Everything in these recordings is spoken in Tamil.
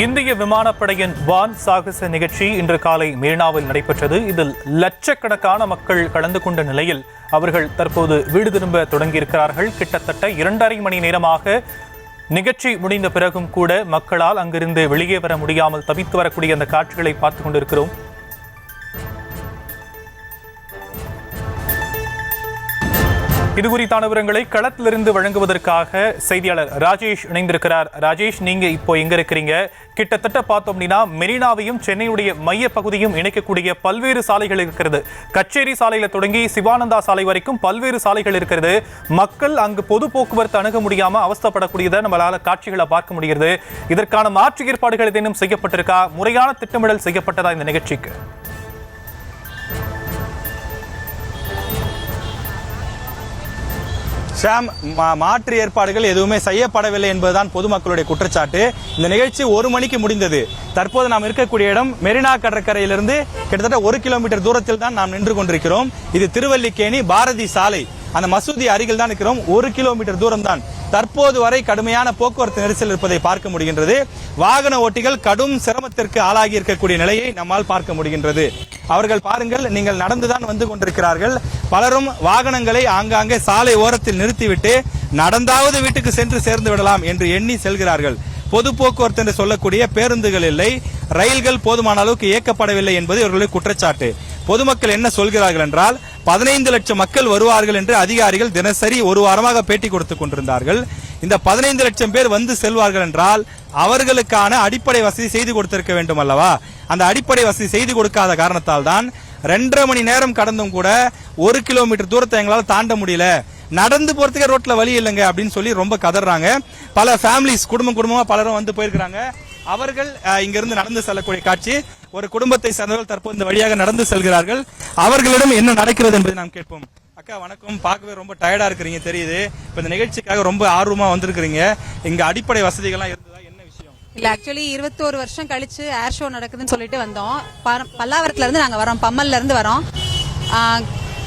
இந்திய விமானப்படையின் வான் சாகச நிகழ்ச்சி இன்று காலை மெரினாவில் நடைபெற்றது. இதில் லட்சக்கணக்கான மக்கள் கலந்து கொண்ட நிலையில் அவர்கள் தற்போது வீடு திரும்ப தொடங்கியிருக்கிறார்கள். கிட்டத்தட்ட இரண்டரை மணி நேரமாக நிகழ்ச்சி முடிந்த பிறகும் கூட மக்களால் அங்கிருந்து வெளியே வர முடியாமல் தவித்து வரக்கூடிய அந்த காட்சிகளை பார்த்து கொண்டிருக்கிறோம். இது குறித்தான விவரங்களை களத்திலிருந்து வழங்குவதற்காக செய்தியாளர் ராஜேஷ் இணைந்திருக்கிறார். ராஜேஷ் நீங்க இப்போ எங்க இருக்கிறீங்க? கிட்டத்தட்ட பார்த்தோம் அப்படின்னா மெரினாவையும் சென்னையுடைய மைய பகுதியும் இணைக்கக்கூடிய பல்வேறு சாலைகள் இருக்கிறது. கச்சேரி சாலையில தொடங்கி சிவானந்தா சாலை வரைக்கும் பல்வேறு சாலைகள் இருக்கிறது. மக்கள் அங்கு பொது போக்குவரத்து அணுக முடியாம அவஸ்தப்படக்கூடியதை நம்மளால காட்சிகளை பார்க்க முடிகிறது. இதற்கான மாற்று ஏற்பாடுகள் ஏதேனும் செய்யப்பட்டிருக்கா? முறையான திட்டமிடல் செய்யப்பட்டதா இந்த நிகழ்ச்சிக்கு? ஷாம் மா- மாற்று ஏற்பாடுகள் எதுவுமே செய்யப்படவில்லை என்பதுதான் பொதுமக்களுடைய குற்றச்சாட்டு. இந்த நிகழ்ச்சி ஒரு மணிக்கு முடிந்தது. தற்போது நாம் இருக்கக்கூடிய இடம் மெரினா கடற்கரையிலிருந்து கிட்டத்தட்ட ஒரு கிலோமீட்டர் தூரத்தில் தான் நாம் நின்று கொண்டிருக்கிறோம். இது திருவல்லிக்கேணி பாரதி சாலை. அந்த மசூதி அருகில் தான் இருக்கிறோம் ஒரு கிலோமீட்டர் தூரம் தான் தற்போது வரை கடுமையான போக்குவரத்து நெரிசல் இருப்பதை பார்க்க முடிகின்றது. வாகன ஓட்டிகள் கடும் சிரமத்திற்கு ஆளாகி இருக்கக்கூடிய நிலையை நம்மால் பார்க்க முடிகின்றது. அவர்கள் பாருங்கள் நீங்கள் நடந்துதான் வந்து கொண்டிருக்கிறார்கள். பலரும் வாகனங்களை ஆங்காங்கே சாலை ஓரத்தில் நிறுத்திவிட்டு நடந்தாவது வீட்டுக்கு சென்று சேர்ந்து விடலாம் என்று எண்ணி செல்கிறார்கள். பொது போக்குவரத்து என்று சொல்லக்கூடிய பேருந்துகள் இல்லை. ரயில்கள் போதுமான அளவுக்கு இயக்கப்படவில்லை என்பது இவர்களுடைய குற்றச்சாட்டு. பொதுமக்கள் என்ன சொல்கிறார்கள் என்றால் பதினைந்து லட்சம் மக்கள் வருவார்கள் என்று அதிகாரிகள் தினசரி ஒரு வாரமாக பேட்டி கொடுத்துக் கொண்டிருந்தார்கள். இந்த பதினைந்து லட்சம் பேர் வந்து செல்வார்கள் என்றால் அவர்களுக்கான அடிப்படை வசதி செய்து கொடுத்திருக்க வேண்டும் அல்லவா? அந்த அடிப்படை வசதி செய்து கொடுக்காத காரணத்தால் தான் ரெண்டரை மணி நேரம் கடந்தும் கூட ஒரு கிலோமீட்டர் தூரத்தை எங்களால் தாண்ட முடியல. நடந்து போறதுக்கே ரோட்ல வழி இல்லைங்க அப்படின்னு சொல்லி ரொம்ப கதறாங்க. பல ஃபேமிலிஸ் குடும்பம் குடும்பமா பலரும் வந்து போயிருக்கிறாங்க. அவர்கள் இங்கிருந்து நடந்து செல்லக்கூடிய காட்சி ஒரு குடும்பத்தை சேர்ந்தவர்கள் தற்போது இந்த வழியாக நடந்து செல்கிறார்கள். அவர்களிடம் என்ன நடக்கிறது என்பதை நாம் கேட்போம். அக்கா வணக்கம். பார்க்கவே ரொம்ப டயர்டா இருக்கிறீங்க தெரியுது. இப்ப இந்த நிகழ்ச்சிக்காக ரொம்ப ஆர்வமா வந்திருக்கிறீங்க. இங்க அடிப்படை வசதிகள்லாம் இருந்ததா? என்ன விஷயம்? இல்ல ஆக்சுவலி இருபத்தோரு வருஷம் கழிச்சு ஏர் ஷோ நடக்குதுன்னு சொல்லிட்டு வந்தோம். பல்லாவரத்துல இருந்து நாங்க வரோம். பம்மல்ல இருந்து வரோம்.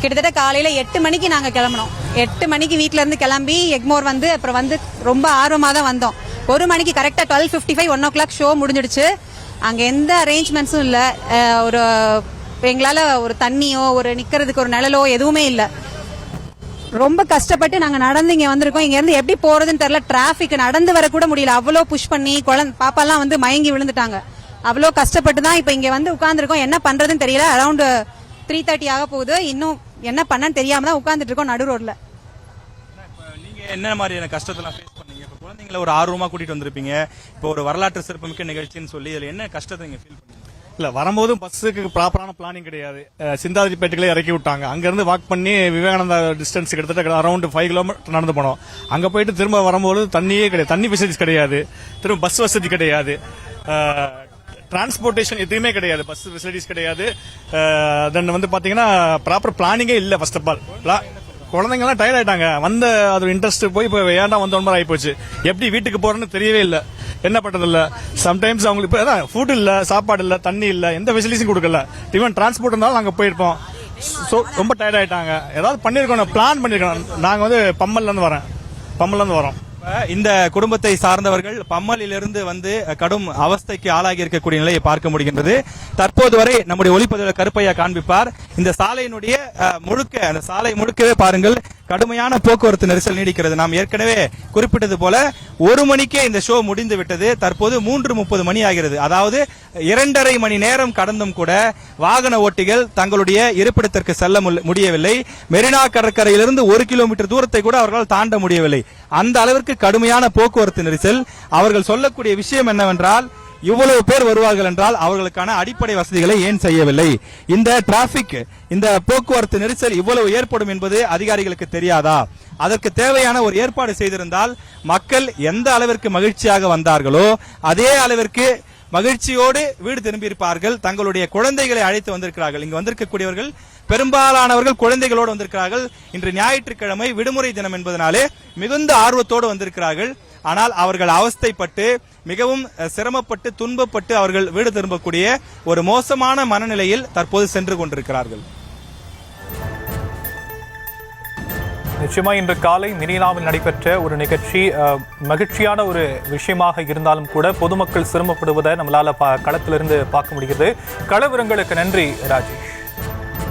கிட்டத்தட்ட காலையில எட்டு மணிக்கு நாங்க கிளம்பணும் எட்டு மணிக்கு வீட்ல இருந்து கிளம்பி எக்மோர் வந்து அப்புறம் வந்து ரொம்ப ஆர்வமா தான் வந்தோம். ஒரு மணிக்கு கரெக்டா twelve fifty five one o'clock show முடிஞ்சிடுச்சு. அங்கே எந்த அரேஞ்ச்மெண்ட்ஸும் இல்லை. ஒரு எங்களால் ஒரு தண்ணியோ ஒரு நிற்கிறதுக்கு ஒரு நிழலோ எதுவுமே இல்லை. ரொம்ப கஷ்டப்பட்டு நாங்கள் நடந்து இங்கே வந்திருக்கோம். இங்கேருந்து எப்படி போகிறதுன்னு தெரில டிராஃபிக் நடந்து வரக்கூட முடியல. அவ்வளோ புஷ் பண்ணி குழந்தை பாப்பாலாம் வந்து மயங்கி விழுந்துட்டாங்க. அவ்வளோ கஷ்டப்பட்டு தான் இப்போ இங்கே வந்து உட்காந்துருக்கோம் என்ன பண்ணுறதுன்னு தெரியல. அரௌண்டு த்ரீ தேர்ட்டி ஆக போகுது. இன்னும் என்ன பண்ணன்னு தெரியாம தான் உட்காந்துட்டு இருக்கோம் நடு ரோட்டில் என்ன மாதிரியான கஷ்டத்தெல்லாம் ஃபேஸ் ஒரு ஆர்வமா கூட்டிட்டு வந்திருப்பீங்க. இப்போ ஒரு வரலாற்று சிறப்புமிக்க நிகழ்ச்சின்னு சொல்லி இதுல என்ன கஷ்டத்தை நீங்க ஃபீல் பண்ணுங்க? இல்ல வரும்போதும் பஸ்ஸுக்கு ப்ராப்பரான பிளானிங் கிடையாது. அஹ் இறக்கி விட்டாங்க. அங்க இருந்து வாக் பண்ணி விவேகானந்தா டிஸ்டன்ஸ் கிட்டத்தட்ட அரௌண்ட் ஃபைவ் கிலோமீட்டர் நடந்து போனோம். அங்க போயிட்டு திரும்ப வரும்போது தண்ணியே கிடையாது. தண்ணி ஃபெசிலிட்டிஸ் கிடையாது. திரும்ப பஸ் வசதி கிடையாது. டிரான்ஸ்போர்ட்டேஷன் எதுவுமே கிடையாது. பஸ் ஃபெசிலிட்டிஸ் கிடையாது. தென் வந்து பாத்தீங்கன்னா ப்ராப்பர் பிளானிங்கே இல்லை ஃபர்ஸ்ட் ஆஃப் ஆல் குழந்தைங்கலாம் டயர்ட் ஆயிட்டாங்க. வந்த அது இன்ட்ரெஸ்ட் போய் இப்போ ஏன்டா வந்த மாதிரி ஆகி போச்சு எப்படி வீட்டுக்கு போறேன்னு தெரியவே இல்லை. என்ன பண்றது இல்ல சம்டைம்ஸ் அவங்களுக்கு இப்போ அதான் ஃபுட் இல்ல சாப்பாடு இல்ல தண்ணி இல்ல எந்த ஃபெசிலிட்டிஸும் கொடுக்கல. ஈவன் டிரான்ஸ்போர்ட் இருந்தாலும் நாங்கள் போயிருப்போம். ஸோ ரொம்ப டயர்ட் ஆயிட்டாங்க. ஏதாவது பண்ணியிருக்கோம் பிளான் பண்ணியிருக்கோம் நாங்கள் வந்து பம்மல்லேருந்து வரேன் பம்மல்லேருந்து வரோம் இந்த குடும்பத்தை சார்ந்தவர்கள் பம்மலிலிருந்து வந்து கடும் அவஸ்தைக்கு ஆளாகி இருக்கக்கூடிய நிலையை பார்க்க முடிகின்றது. தற்போது வரை நம்முடைய ஒளிப்பதிவு கருப்பையா காண்பிப்பார். இந்த சாலையினுடைய முழுக்க அந்த சாலை முழுக்கவே பாருங்கள் கடுமையான போக்குவரத்து நெரிசல் நீடிக்கிறது. நாம் ஏற்கனவே குறிப்பிட்டது போல ஒரு மணிக்கே இந்த ஷோ முடிந்து விட்டது. தற்போது மூன்று முப்பது மணி ஆகிறது. அதாவது இரண்டரை மணி நேரம் கடந்தும் கூட வாகன ஓட்டிகள் தங்களுடைய இருப்பிடத்திற்கு செல்ல முடியவில்லை. மெரினா கடற்கரையிலிருந்து ஒரு கிலோமீட்டர் தூரத்தை கூட அவர்களால் தாண்ட முடியவில்லை. அந்த அளவிற்கு கடுமையான போக்குவரத்து நெரிசல். அவர்கள் சொல்லக்கூடிய விஷயம் என்னவென்றால் இவ்வளவு பேர் வருவார்கள் என்றால் அவர்களுக்கான அடிப்படை வசதிகளை ஏன் செய்யவில்லை? இந்த டிராபிக் இந்த போக்குவரத்து நெரிசல் இவ்வளவு ஏற்படும் என்பது அதிகாரிகளுக்கு தெரியாதா? அதற்கு தேவையான ஒரு ஏற்பாடு செய்திருந்தால் மக்கள் எந்த அளவிற்கு மகிழ்ச்சியாக வந்தார்களோ அதே அளவிற்கு மகிழ்ச்சியோடு வீடு திரும்பியிருப்பார்கள். தங்களுடைய குழந்தைகளை அழைத்து வந்திருக்கிறார்கள். இங்கு வந்திருக்கக்கூடியவர்கள் பெரும்பாலானவர்கள் குழந்தைகளோடு வந்திருக்கிறார்கள். இன்று ஞாயிற்றுக்கிழமை விடுமுறை தினம் என்பதனாலே மிகுந்த ஆர்வத்தோடு வந்திருக்கிறார்கள். ஆனால் அவர்கள் அவஸ்தைப்பட்டு மிகவும் சிரமப்பட்டு துன்பப்பட்டு அவர்கள் வீடு திரும்பக்கூடிய ஒரு மோசமான மனநிலையில் தற்போது சென்று கொண்டிருக்கிறார்கள். நிச்சயமா இன்று காலை மினிலாவில் நடைபெற்ற ஒரு நிகழ்ச்சி அஹ், மகிழ்ச்சியான ஒரு விஷயமாக இருந்தாலும் கூட பொதுமக்கள் சிரமப்படுவதை நம்மளால பா- களத்திலிருந்து பார்க்க முடிகிறது. கள விவரங்களுக்கு நன்றி ராஜேஷ்.